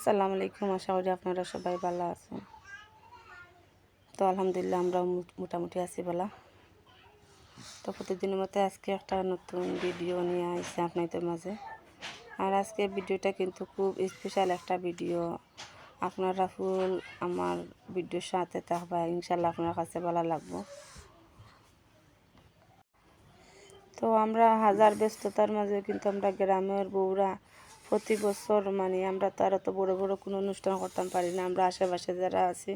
আসসালামু আলাইকুম। আশা করি আপনারা সবাই ভালো আছেন। তো আলহামদুলিল্লাহ আমরা মোটামুটি আছি বলা তো প্রতিদিনের মতো আজকে একটা নতুন ভিডিও নিয়ে আসছে আপনাদের মাঝে। আর আজকে ভিডিওটা কিন্তু খুব স্পেশাল একটা ভিডিও। আপনারা ফুল আমার ভিডিওর সাথে থাকবা ইনশাল্লাহ আপনার কাছে ভালো লাগবো। তো আমরা হাজার ব্যস্ততার মাঝে কিন্তু আমরা গ্রামের বউরা প্রতি বছর মানে আমরা তো আর অত বড়ো বড়ো কোনো অনুষ্ঠান করতাম, পারি না। আমরা আশেপাশে যারা আছি,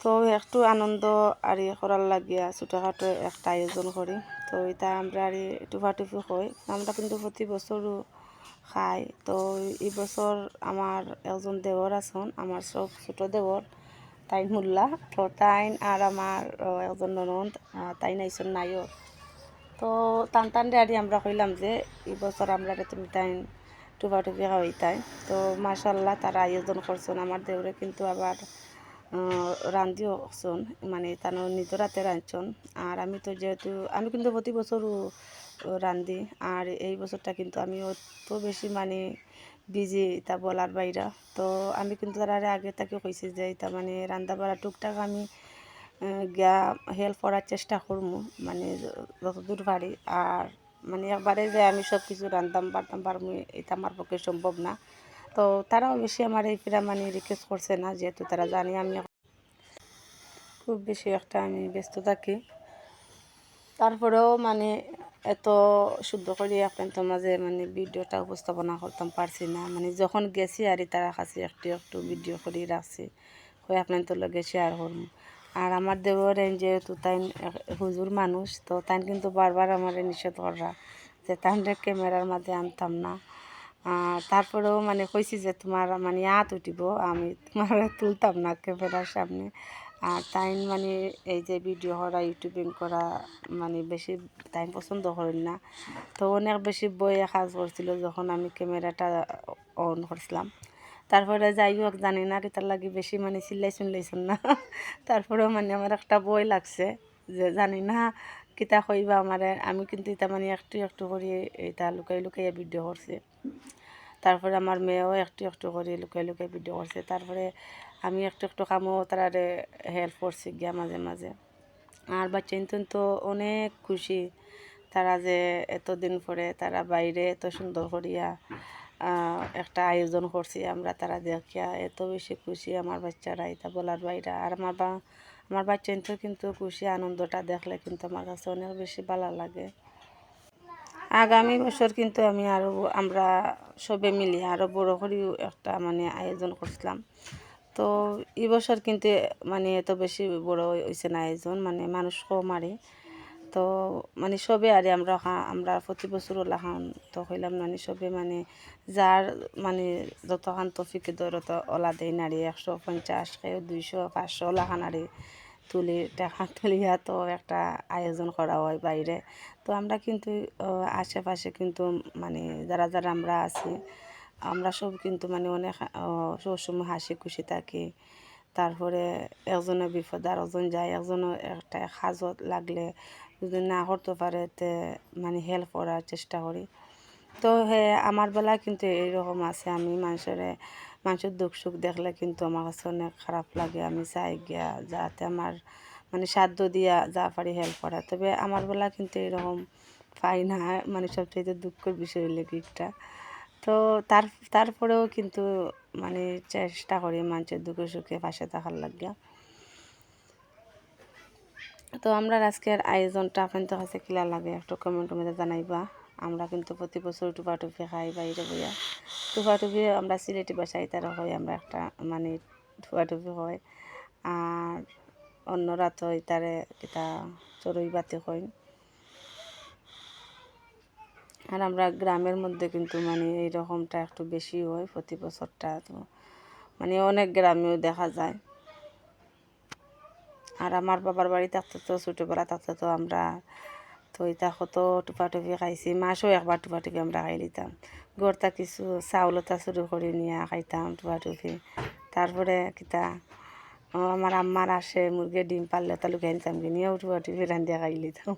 তো একটু আনন্দ আর ইয়ে করার লাগিয়া ছোটোখাটো একটা আয়োজন করি। তো এটা আমরা আর টুফাটুফি হই আমরা কিন্তু প্রতি বছরও খাই। তো এই বছর আমার একজন দেওর আছেন, আমার সব ছোটো দেওর তাইন মোল্লা তো তাইন আর আমার একজন ননদ তাই নাইছেন নাইও তো টান টান দিয়ে আমরা কইলাম যে এই বছর আমরা তুমি তাই টুপা খাওয়াইতাই তো মাশাল্লাহ তারা আয়োজন করছেন আমার দেউরে কিন্তু আবার রান্ধিও করছেন মানে তার নিজের রাতে রাঁধছেন। আর আমি তো যেহেতু, আমি কিন্তু প্রতি বছরও রান্ধি আর এই বছরটা কিন্তু আমি অত বেশি মানে বিজি তা বলার বাইরা। তো আমি কিন্তু তার আগে থেকে কইছি যে এটা মানে রান্না বাড়া টুকটাক আমি গা হেল্প করার চেষ্টা করব মানে যতদূর পারি। আর মানে একবারে যে আমি সব কিছু রান্ধতাম পারতাম পারব এটা আমার পক্ষে সম্ভব না। তো তারাও বেশি আমার এই ফিরা মানে রিকোয়েস্ট করছে না, যেহেতু তারা জানি আমি খুব বেশি একটা আমি ব্যস্ত থাকি। তারপরেও মানে এত শুদ্ধ করে আপনার মাঝে মানে ভিডিওটা উপস্থাপনা করতাম পারছি না। মানে যখন গেছি আর তারা কাছে একটু একটু ভিডিও করে রাখছি হয়ে আপনার তো লগে শেয়ার করব আর আমার দেবর যেহেতু তাই হুজুর মানুষ, তো তাই কিন্তু বারবার আমার নিষেধ করা যে তাই ক্যামেরার মাঝে আনতাম না। তারপরেও মানে কইছি যে তোমার মানে হাত উঠিব, আমি তোমার তুলতাম না ক্যামেরার সামনে। আর তাই মানে এই যে ভিডিও করা, ইউটিউবিং করা মানে বেশি তাই পছন্দ করেন না। তো অনেক বেশি বইয়ে কাজ করছিল যখন আমি ক্যামেরাটা অন করছিলাম। তারপরে যাই হোক জানি না তার লাগে বেশি মানে চিল্লাই চিল্লাইছেন না। তারপরেও মানে আমার একটা বই লাগছে যে জানি না কিতা কইবা আমার। আমি কিন্তু এটা মানে একটু একটু করে এটা লুকাই লুকাইয়া ভিডিও করছে। তারপরে আমার মেয়েও একটু একটু করে লুকাই লুকাই ভিডিও করছে। তারপরে আমি একটু একটু কামও তারা হেল্প করছি গিয়া মাঝে মাঝে। আর বাচ্চা তো অনেক খুশি। তারা যে এতদিন পরে তারা বাইরে এত সুন্দর করিয়া একটা আয়োজন করছি আমরা, তারা দেখিয়া এত বেশি খুশি আমার বাচ্চারা, এটা বলার বাইরা। আর আমার বা, আমার বাচ্চা তো কিন্তু খুশি, আনন্দটা দেখলে কিন্তু আমার কাছে অনেক বেশি ভালো লাগে। আগামী বছর কিন্তু আমি আরও আমরা সবে মিলিয়ে আরও বড় করেও একটা মানে আয়োজন করছিলাম। তো এই বছর কিন্তু মানে এত বেশি বড় হয়েছে না আয়োজন মানে মানুষ কম আরে। তো মানে সবে আর আমরা আমরা প্রতি বছর ওলাখান তো হইলাম মানে সবে মানে যার মানে যতখান তফিকে দৌড়ত ওলা দেয় নারী একশো পঞ্চাশ কেউ দুইশো, পাঁচশো ওলাখান আরে তুলি, টাকা তুলিয়া তো একটা আয়োজন করা হয় বাইরে। তো আমরা কিন্তু আশেপাশে কিন্তু মানে যারা যারা আমরা আছি, আমরা সব কিন্তু মানে অনেক সবসময় হাসি খুশি থাকি। তারপরে একজনের বিপদ আর একজন যায় একজনের একটা সাজত লাগলে যদি না করতে পারে, তে মানে হেল্প করার চেষ্টা করি। তো হে, আমার বেলা কিন্তু এইরকম আছে। আমি মানুষের মানুষের দুঃখ সুখ দেখলে কিন্তু আমার কাছে অনেক খারাপ লাগে। আমি চাই গিয়া যাতে আমার মানে সাধ্য দিয়া যা পারি হেল্প করা। তবে আমার বেলা কিন্তু এরকম পাই না। মানে সবচেয়ে দুঃখের বিষয় হইলে গিফটটা তো তার, তারপরেও কিন্তু মানে চেষ্টা করি মানুষের দুঃখে সুখে পাশে থাকার লাগিয়া। তো আমরা আজকের আয়োজনটা আপনাদের কাছে কিলা লাগে, একটু কমেন্ট মধ্যে জানাইবা। আমরা কিন্তু প্রতি বছর টুপা টুপি খাই বাইরে বইয়া। টুপা টুপি আমরা সিলেটি বাসায় তারা হয়, আমরা একটা মানে টুপা টুপি হয়। আর অন্যরা তো তারে এটা চড়ুই বাতি হয়। আর আমরা গ্রামের মধ্যে কিন্তু মানে এইরকমটা একটু বেশি হয় প্রতি বছরটা, তো মানে অনেক গ্রামেও দেখা যায়। আর আমার বাবার বাড়ি থাকতে তো ছোটোবেলা থাকতে তো আমরা তো এটা কত টুপি খাইছি, মাছও একবার টুপি আমরা খাই নিতাম গড়টা কিছু চাউলতা শুরু করে নিয়ে খাইতাম টুপি তারপরে কিতা আমার আম্মার আসে মুরগির ডিম পারলে তা লুকাই নিতাম নিয়েও টুপি রান্ধিয়া খাই নিতাম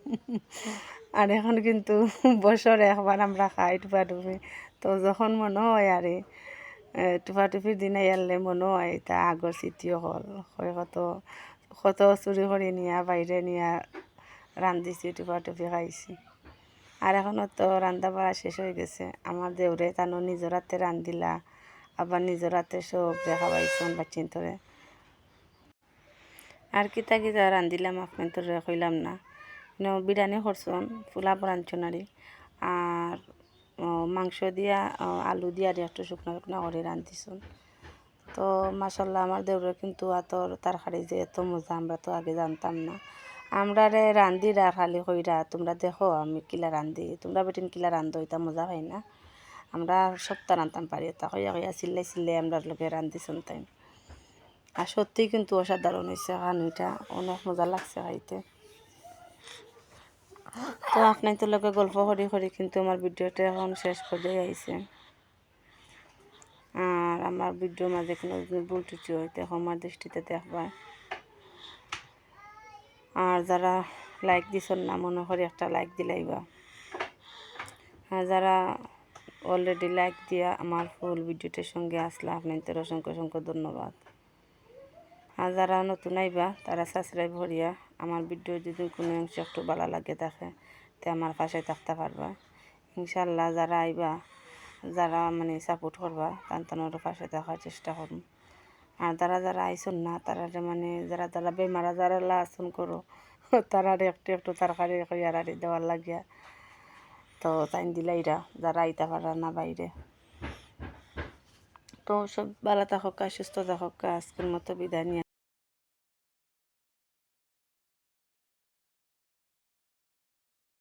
আর এখন কিন্তু বছরে একবার আমরা খাই টুপি তো যখন মনে হয় আরে টুফির দিন আইয়ালে মনে হয়, তা আগর স্মৃতিও হল। হয় কত কত চুরি করে নিয়া বাইরে নিয়া রান্ধিছি টুফা টুফি খাইছি। আর এখনও তো রান্না বাড়া শেষ হয়ে গেছে। আমার দেউরে তানো নিজের হাতে রান্ধিলা আবার নিজের হাতে সব দেখা পাইছন বাচ্চিন তোরে আর কিতা কিতা রান্ধিলাম আপনার তোরে কইলাম না। বিরিয়ানি করছন ফুলা রাঁধছনারি আর মাংস দিয়া আলু দিয়া একটু শুকনো শুকনো করে রান্ধিছন তো মাসাল্লাহ আমার দেউরের কিন্তু আতর তরকারি যে এত মজা, আমরা তো আগে জানতাম না। আমরা রে রান্ধি রা খালি কইরা, তোমরা দেখো আমি কিলা রান্ধি, তোমরা বেটিন কিলা রান্ধো, এটা মজা হয় না। আমরা সপ্তাহ রান্ধতাম পারি, তা কইয়া কইয়া চিল্লাই চিল্লাই আমরা লোকে রান্ধিছন তাই আর সত্যিই কিন্তু অসাধারণ হয়েছে খানুটা, অনেক মজা লাগছে খাইতে। তো আপনার তো লোকে গল্প করি করি কিন্তু আমার ভিডিওটা এখন শেষ করে আইছে। আমার ভিডিওর মাঝে কোনো ভুল টুটি হয় তখন আমার দৃষ্টিতে দেখবা। আর যারা লাইক দিছেন না, মনে করি একটা লাইক দিলাইবা আর যারা অলরেডি লাইক দিয়া আমার ফুল ভিডিওটার সঙ্গে আসলা, আপনাদের অসংখ্য অসংখ্য ধন্যবাদ। আর যারা নতুন আইবা, তারা সাবস্ক্রাইব করিয়া আমার ভিডিও যদি কোনো অংশ একটু ভালো লাগে থাকে তে আমার পাশে থাকতে পারবা। ইনশাল্লাহ যারা আইবা যারা মানে সাপোর্ট করবা তান্তনের পাশে থাকার চেষ্টা করুন আর যারা যারা আইসন না, তারা মানে যারা যারা বেমারা যারা লাসন করো, তারা একটু একটু তরকারি ইয়ারারি দেওয়ার লাগিয়া, তো তাই দিলাইরা যারা আইতে পারা না বাইরে। তো সব ভালো থাকা, সুস্থ থাকা, আজকের মতো বিদায় নিয়ে